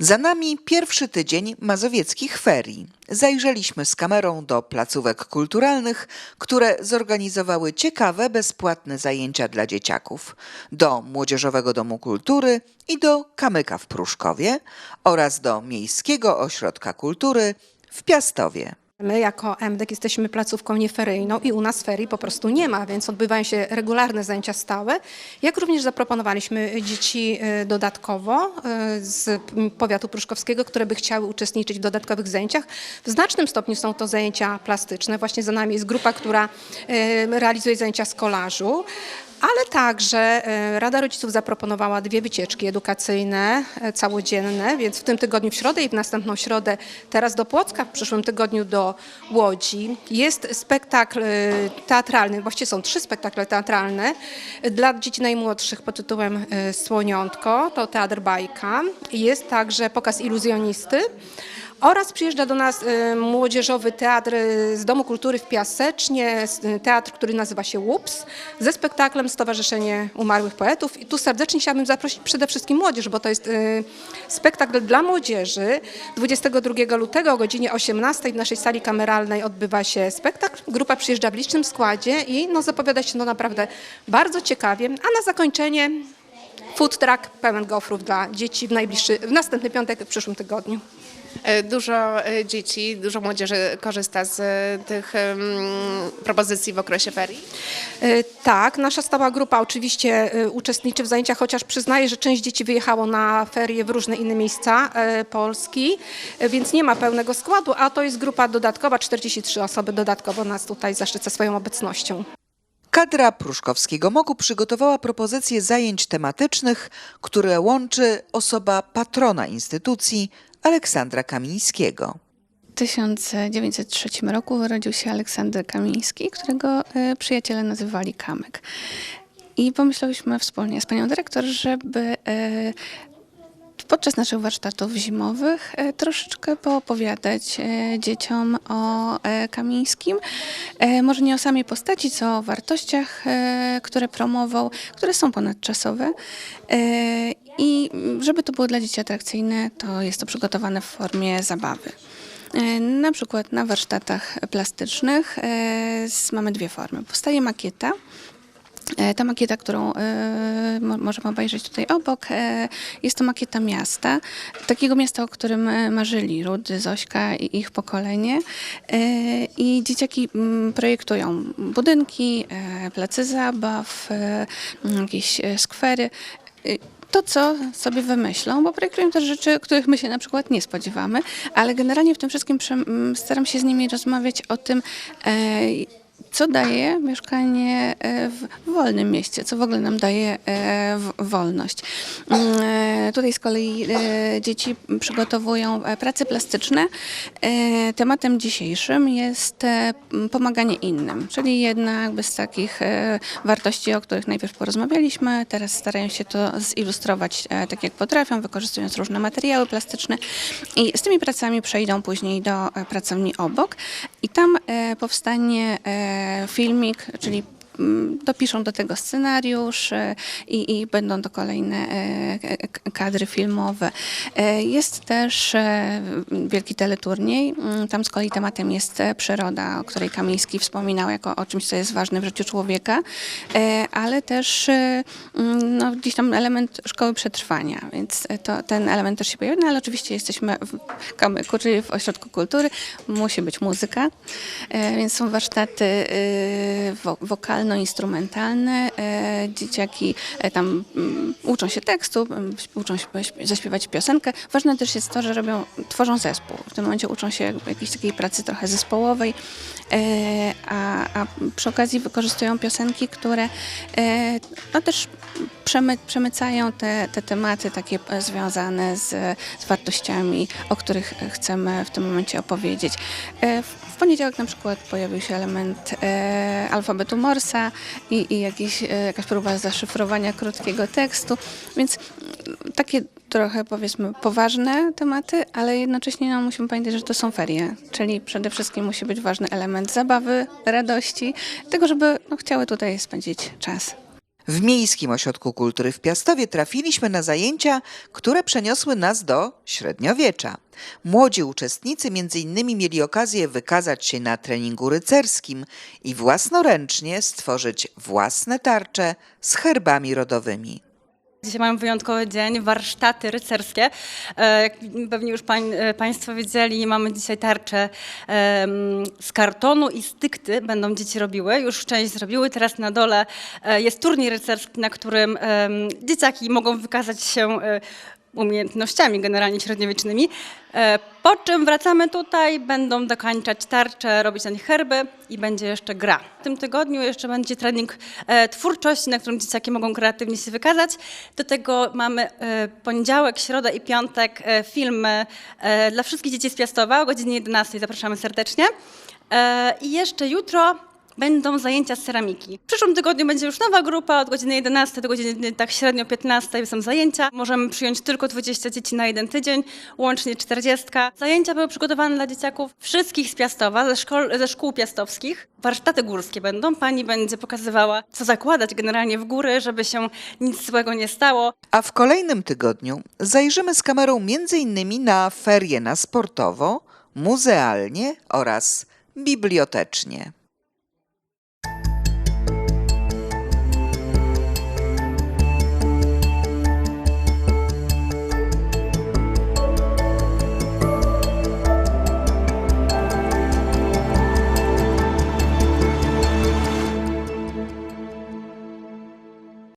Za nami pierwszy tydzień mazowieckich ferii. Zajrzeliśmy z kamerą do placówek kulturalnych, które zorganizowały ciekawe, bezpłatne zajęcia dla dzieciaków, do Młodzieżowego Domu Kultury i do Kamyka w Pruszkowie oraz do Miejskiego Ośrodka Kultury w Piastowie. My jako MDEK jesteśmy placówką nieferyjną i u nas ferii po prostu nie ma, więc odbywają się regularne zajęcia stałe, jak również zaproponowaliśmy dzieci e, dodatkowo e, z powiatu pruszkowskiego, które by chciały uczestniczyć w dodatkowych zajęciach. W znacznym stopniu są to zajęcia plastyczne. Właśnie za nami jest grupa, która e, realizuje zajęcia z kolażu. Ale także e, Rada Rodziców zaproponowała dwie wycieczki edukacyjne e, całodzienne, więc w tym tygodniu w środę i w następną środę teraz do Płocka, w przyszłym tygodniu do Łodzi. Jest spektakl e, teatralny, właściwie są trzy spektakle teatralne dla dzieci najmłodszych pod tytułem Słoniątko, to teatr bajka. Jest także pokaz iluzjonisty. Oraz przyjeżdża do nas y, młodzieżowy teatr y, z Domu Kultury w Piasecznie, y, teatr, który nazywa się łups, ze spektaklem Stowarzyszenie Umarłych Poetów. I tu serdecznie chciałabym zaprosić przede wszystkim młodzież, bo to jest spektakl dla młodzieży. 22 lutego o godzinie 18 w naszej sali kameralnej odbywa się spektakl. Grupa przyjeżdża w licznym składzie i no, zapowiada się to naprawdę bardzo ciekawie. A na zakończenie food truck pełen gofrów dla dzieci w najbliższy, w następny piątek w przyszłym tygodniu. E, Dużo e, dzieci, dużo młodzieży korzysta z e, tych propozycji w okresie ferii. Tak, nasza stała grupa oczywiście uczestniczy w zajęciach, chociaż przyznaję, że część dzieci wyjechało na ferie w różne inne miejsca Polski, więc nie ma pełnego składu, a to jest grupa dodatkowa, 43 osoby dodatkowo nas tutaj zaszczyca swoją obecnością. Kadra Pruszkowskiego Moku przygotowała propozycje zajęć tematycznych, które łączy osoba patrona instytucji Aleksandra Kamińskiego. W 1903 roku urodził się Aleksander Kamiński, którego e, przyjaciele nazywali Kamyk. I pomyślałyśmy wspólnie z panią dyrektor, żeby e, podczas naszych warsztatów zimowych e, troszeczkę poopowiadać e, dzieciom o e, Kamińskim. Może nie o samej postaci, co o wartościach, które promował, które są ponadczasowe. I żeby to było dla dzieci atrakcyjne, to jest to przygotowane w formie zabawy. Na przykład na warsztatach plastycznych mamy dwie formy. Powstaje makieta. E, Ta makieta, którą mo- możemy obejrzeć tutaj obok, e, jest to makieta miasta. Takiego miasta, o którym marzyli Rudy, Zośka i ich pokolenie. E, I dzieciaki mm, projektują budynki, e, place zabaw, mm, jakieś skwery. To, co sobie wymyślą, bo projektują też rzeczy, których my się na przykład nie spodziewamy, ale generalnie w tym wszystkim staram się z nimi rozmawiać o tym, e, co daje mieszkanie e, w wolnym mieście, co w ogóle nam daje e, wolność. Mm, e, Tutaj z kolei dzieci przygotowują prace plastyczne. Tematem dzisiejszym jest pomaganie innym, czyli jedna jakby z takich wartości, o których najpierw porozmawialiśmy, teraz starają się to zilustrować tak jak potrafią, wykorzystując różne materiały plastyczne i z tymi pracami przejdą później do pracowni obok i tam e, powstanie e, filmik, czyli dopiszą do tego scenariusz e, i, i będą to kolejne e, k- kadry filmowe. E, Jest też e, wielki teleturniej. Mm, Tam z kolei tematem jest e, przyroda, o której Kamiński wspominał jako o czymś, co jest ważne w życiu człowieka, e, ale też e, mm, no, gdzieś tam element szkoły przetrwania, więc e, to, ten element też się pojawia, no, ale oczywiście jesteśmy w Kamyku, czyli w Ośrodku Kultury, musi być muzyka, e, więc są warsztaty e, wokalno-instrumentalne. E, Dzieciaki e, tam mm, uczą się tekstu, uczą się śp- zaśpiewać piosenkę. Ważne też jest to, że robią, tworzą zespół. W tym momencie uczą się jakiejś takiej pracy trochę zespołowej, e, a, a przy okazji wykorzystują piosenki, które no też przemy, przemycają te, te tematy takie e, związane z, z wartościami, o których chcemy w tym momencie opowiedzieć. E, W poniedziałek na przykład pojawił się element e, alfabetu Morsa i, i jakiś, e, jakaś próba zaszyfrowania krótkiego tekstu, więc mm, takie trochę powiedzmy poważne tematy, ale jednocześnie no, musimy pamiętać, że to są ferie, czyli przede wszystkim musi być ważny element zabawy, radości, tego, żeby no, chciały tutaj spędzić czas. W Miejskim Ośrodku Kultury w Piastowie trafiliśmy na zajęcia, które przeniosły nas do średniowiecza. Młodzi uczestnicy innymi mieli okazję wykazać się na treningu rycerskim i własnoręcznie stworzyć własne tarcze z herbami rodowymi. Dzisiaj mamy wyjątkowy dzień, warsztaty rycerskie. E, Jak pewnie już pań, e, Państwo wiedzieli, mamy dzisiaj tarcze z kartonu i stykty będą dzieci robiły. Już część zrobiły, teraz na dole e, jest turniej rycerski, na którym dzieciaki mogą wykazać się umiejętnościami generalnie średniowiecznymi. E, Po czym wracamy tutaj, będą dokańczać tarcze, robić na nich herby i będzie jeszcze gra. W tym tygodniu jeszcze będzie trening e, twórczości, na którym dzieciaki mogą kreatywnie się wykazać. Do tego mamy e, poniedziałek, środę i piątek filmy dla wszystkich dzieci z Piastowa o godzinie 11. Zapraszamy serdecznie. I jeszcze jutro będą zajęcia z ceramiki. W przyszłym tygodniu będzie już nowa grupa, od godziny 11 do godziny tak średnio 15 są zajęcia. Możemy przyjąć tylko 20 dzieci na jeden tydzień, łącznie 40. Zajęcia były przygotowane dla dzieciaków wszystkich z Piastowa, ze, szkol, ze szkół piastowskich. Warsztaty górskie będą. Pani będzie pokazywała, co zakładać generalnie w góry, żeby się nic złego nie stało. A w kolejnym tygodniu zajrzymy z kamerą innymi na ferie na sportowo, muzealnie oraz bibliotecznie.